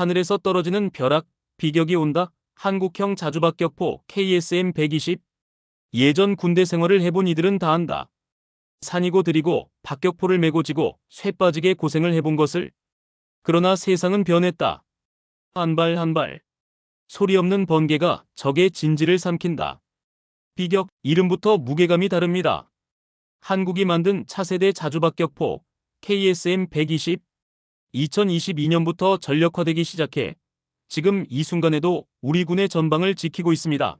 하늘에서 떨어지는 벼락, 비격이 온다. 한국형 자주박격포 KSM 120. 예전 군대 생활을 해본 이들은 다 안다. 산이고 들이고 박격포를 메고 지고 쇠 빠지게 고생을 해본 것을. 그러나 세상은 변했다. 한 발 한 발. 소리 없는 번개가 적의 진지를 삼킨다. 비격, 이름부터 무게감이 다릅니다. 한국이 만든 차세대 자주박격포 KSM 120. 2022년부터 전력화되기 시작해 지금 이 순간에도 우리 군의 전방을 지키고 있습니다.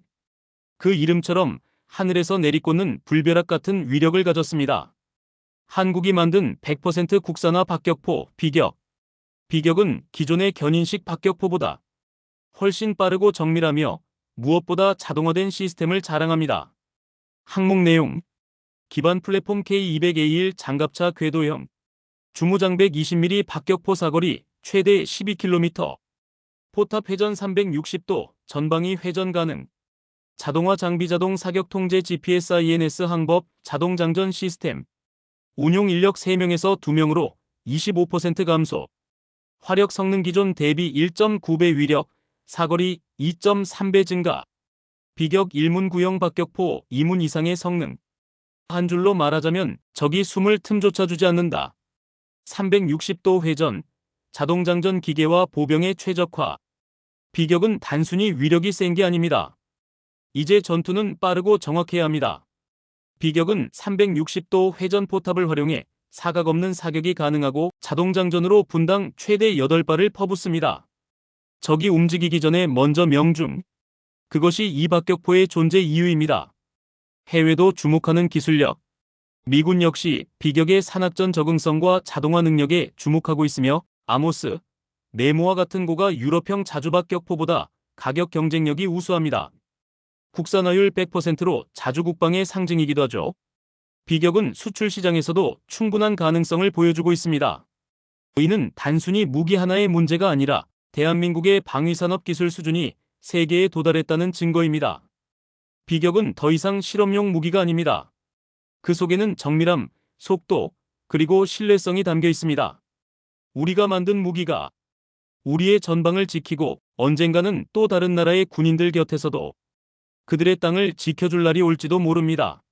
그 이름처럼 하늘에서 내리꽂는 불벼락 같은 위력을 가졌습니다. 한국이 만든 100% 국산화 박격포 비격. 비격은 기존의 견인식 박격포보다 훨씬 빠르고 정밀하며 무엇보다 자동화된 시스템을 자랑합니다. 항목 내용 기반 플랫폼 K200A1 장갑차 궤도형 주무장 120mm 박격포 사거리 최대 12km 포탑 회전 360도 전방위 회전 가능. 자동화 장비 자동 사격 통제 GPS INS 항법 자동 장전 시스템. 운용 인력 3명에서 2명으로 25% 감소. 화력 성능 기존 대비 1.9배 위력 사거리 2.3배 증가. 비격 1문 구형 박격포 2문 이상의 성능. 한 줄로 말하자면 적이 숨을 틈조차 주지 않는다. 360도 회전, 자동장전 기계와 보병의 최적화. 비격은 단순히 위력이 센 게 아닙니다. 이제 전투는 빠르고 정확해야 합니다. 비격은 360도 회전 포탑을 활용해 사각 없는 사격이 가능하고 자동장전으로 분당 최대 8발을 퍼붓습니다. 적이 움직이기 전에 먼저 명중. 그것이 이 박격포의 존재 이유입니다. 해외도 주목하는 기술력. 미군 역시 비격의 산악전 적응성과 자동화 능력에 주목하고 있으며 아모스, 네모와 같은 고가 유럽형 자주박 격포보다 가격 경쟁력이 우수합니다. 국산화율 100%로 자주국방의 상징이기도 하죠. 비격은 수출 시장에서도 충분한 가능성을 보여주고 있습니다. 이는 단순히 무기 하나의 문제가 아니라 대한민국의 방위산업 기술 수준이 세계에 도달했다는 증거입니다. 비격은 더 이상 실험용 무기가 아닙니다. 그 속에는 정밀함, 속도, 그리고 신뢰성이 담겨 있습니다. 우리가 만든 무기가 우리의 전방을 지키고 언젠가는 또 다른 나라의 군인들 곁에서도 그들의 땅을 지켜줄 날이 올지도 모릅니다.